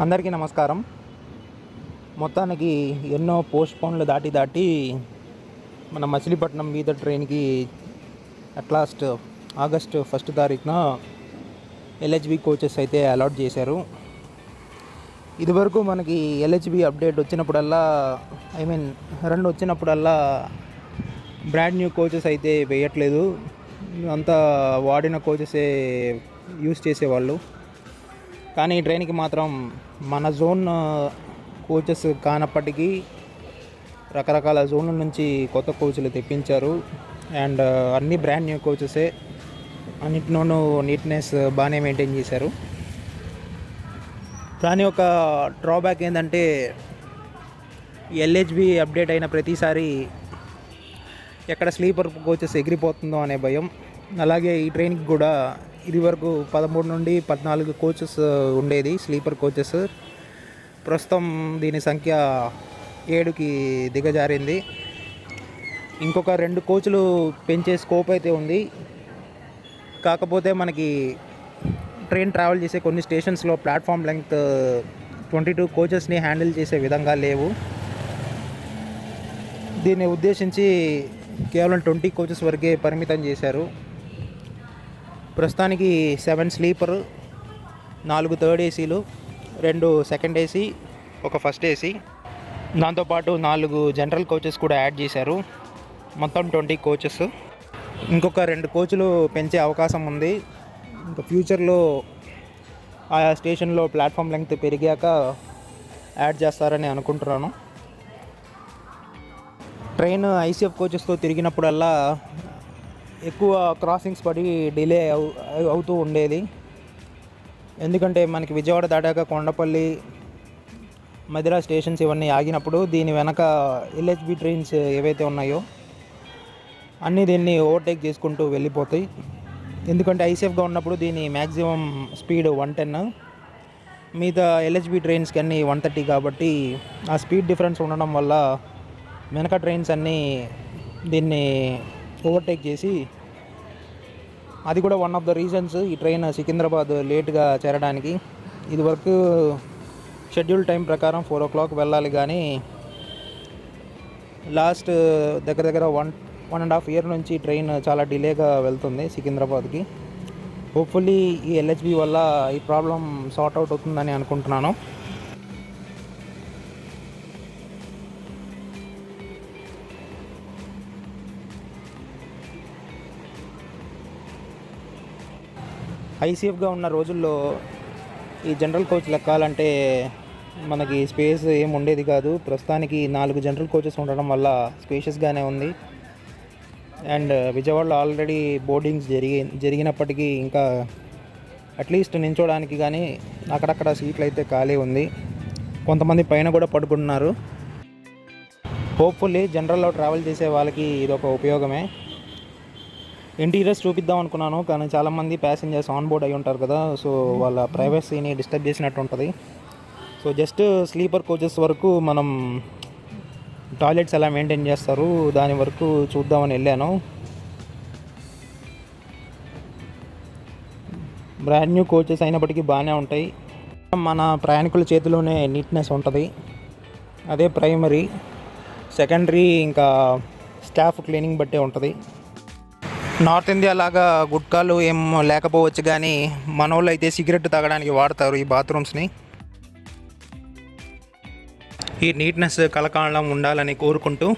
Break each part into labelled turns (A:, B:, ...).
A: అందరికీ నమస్కారం. మొత్తానికి ఎన్నో పోస్ట్ పోన్లు దాటి దాటి మన మచిలీపట్నం మీద ట్రైన్కి అట్ లాస్ట్ ఆగస్ట్ ఫస్ట్ తారీఖున ఎల్హెచ్బి కోచెస్ అయితే అలాట్ చేశారు. ఇదివరకు మనకి ఎల్హెచ్బి అప్డేట్ వచ్చినప్పుడల్లా ఐ మీన్ రెండు వచ్చినప్పుడల్లా బ్రాండ్ న్యూ కోచెస్ అయితే వేయట్లేదు. అంతా వాడిన కోచెసే యూస్ చేసేవాళ్ళు. కానీ ఈ ట్రైన్కి మాత్రం మన జోన్ కోచెస్ కానప్పటికీ రకరకాల జోన్ల నుంచి కొత్త కోచ్లు తెప్పించారు. అండ్ అన్ని బ్రాండ్ న్యూ కోచెసే అన్నిటిలోనూ నీట్నెస్ బాగానే మెయింటైన్ చేశారు. కానీ ఒక డ్రాబ్యాక్ ఏంటంటే ఎల్హెచ్బి అప్డేట్ అయిన ప్రతిసారి ఎక్కడ స్లీపర్ కోచెస్ ఎగిరిపోతుందో అనే భయం. అలాగే ఈ ట్రైన్కి కూడా ఇది వరకు పదమూడు నుండి పద్నాలుగు కోచెస్ uh, ఉండేది స్లీపర్ కోచెస్ ప్రస్తుతం దీని సంఖ్య ఏడుకి దిగజారింది. ఇంకొక రెండు కోచ్లు పెంచే స్కోప్ అయితే ఉంది. కాకపోతే మనకి ట్రైన్ ట్రావెల్ చేసే కొన్ని స్టేషన్స్లో ప్లాట్ఫామ్ లెంగ్త్ ట్వంటీ టూ కోచెస్ని హ్యాండిల్ చేసే విధంగా లేవు. దీన్ని ఉద్దేశించి కేవలం ట్వంటీ కోచెస్ వరకే పరిమితం చేశారు. ప్రస్తుతానికి సెవెన్ స్లీపర్ నాలుగు థర్డ్ ఏసీలు రెండు సెకండ్ ఏసీ ఒక ఫస్ట్ ఏసీ. దాంతోపాటు నాలుగు జనరల్ కోచెస్ కూడా యాడ్ చేశారు. మొత్తం ట్వంటీ కోచెస్. ఇంకొక రెండు కోచ్లు పెంచే అవకాశం ఉంది. ఇంకా ఫ్యూచర్లో ఆయా స్టేషన్లో ప్లాట్ఫామ్ లెంగ్త్ పెరిగాక యాడ్ చేస్తారని అనుకుంటున్నాను. ట్రైన్ ఐసీఎఫ్ కోచెస్తో తిరిగినప్పుడల్లా ఎక్కువ క్రాసింగ్స్ పడి డిలే అవు అవుతూ ఉండేది. ఎందుకంటే మనకి విజయవాడ దాటాక కొండపల్లి మధిరా స్టేషన్స్ ఇవన్నీ ఆగినప్పుడు దీని వెనక ఎల్హెచ్బి ట్రైన్స్ ఏవైతే ఉన్నాయో అన్నీ దీన్ని ఓవర్టేక్ చేసుకుంటూ వెళ్ళిపోతాయి. ఎందుకంటే ఐసేఫ్గా ఉన్నప్పుడు దీని మ్యాక్సిమం స్పీడ్ వన్ టెన్ మిగతా ఎల్హెచ్బి ట్రైన్స్కి అన్నీ వన్ థర్టీ కాబట్టి ఆ స్పీడ్ డిఫరెన్స్ ఉండడం వల్ల వెనక ట్రైన్స్ అన్నీ దీన్ని ఓవర్టేక్ చేసి అది కూడా వన్ ఆఫ్ ద రీజన్స్ ఈ ట్రైన్ సికింద్రాబాద్ లేట్గా చేరడానికి. ఇది వరకు షెడ్యూల్ టైం ప్రకారం ఫోర్ ఓ క్లాక్ వెళ్ళాలి కానీ లాస్ట్ దగ్గర దగ్గర one one and half year నుంచి ట్రైన్ చాలా డిలేగా వెళ్తుంది సికింద్రాబాద్కి. హోప్ఫుల్లీ ఈ ఎల్హెచ్బి వల్ల ఈ ప్రాబ్లం సార్ట్ అవుట్ అవుతుందని అనుకుంటున్నాను. ఐసీఎఫ్గా ఉన్న రోజుల్లో ఈ జనరల్ కోచ్ లెక్కాలంటే మనకి స్పేస్ ఏం ఉండేది కాదు. ప్రస్తుతానికి నాలుగు జనరల్ కోచెస్ ఉండడం వల్ల స్పేషియస్గానే ఉంది. అండ్ విజయవాడలో ఆల్రెడీ బోర్డింగ్స్ జరిగి జరిగినప్పటికీ ఇంకా అట్లీస్ట్ నించోడానికి కానీ అక్కడక్కడ సీట్లు అయితే ఖాళీ ఉంది. కొంతమంది పైన కూడా పడుకుంటున్నారు హోప్ఫుల్లీ జనరల్లో ట్రావెల్ చేసే వాళ్ళకి ఇది ఒక ఉపయోగమే. ఇంటీరియర్స్ చూపిద్దాం అనుకున్నాను కానీ చాలామంది ప్యాసింజర్స్ ఆన్ బోర్డ్ అయి ఉంటారు కదా సో వాళ్ళ ప్రైవసీని డిస్టర్బ్ చేసినట్టు ఉంటుంది. సో జస్ట్ స్లీపర్ కోచెస్ వరకు మనం టాయిలెట్స్ ఎలా మెయింటైన్ చేస్తారు దాని వరకు చూద్దామని వెళ్ళాను. బ్రాండ్ న్యూ కోచెస్ అయినప్పటికీ బాగానే ఉంటాయి. మన ప్రయాణికుల చేతిలోనే నీట్నెస్ ఉంటుంది. అదే ప్రైమరీ సెకండరీ ఇంకా స్టాఫ్ క్లీనింగ్ బట్టే ఉంటుంది. నార్త్ ఇండియా లాగా గుట్కాలు ఏం లేకపోవచ్చు కానీ మన వాళ్ళు అయితే సిగరెట్ తాగడానికి వాడతారు ఈ బాత్రూమ్స్ని. ఈ నీట్నెస్ కలకాలం ఉండాలని కోరుకుంటూ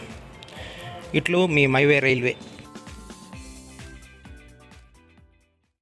A: ఇట్లు మీ మైవే రైల్వే.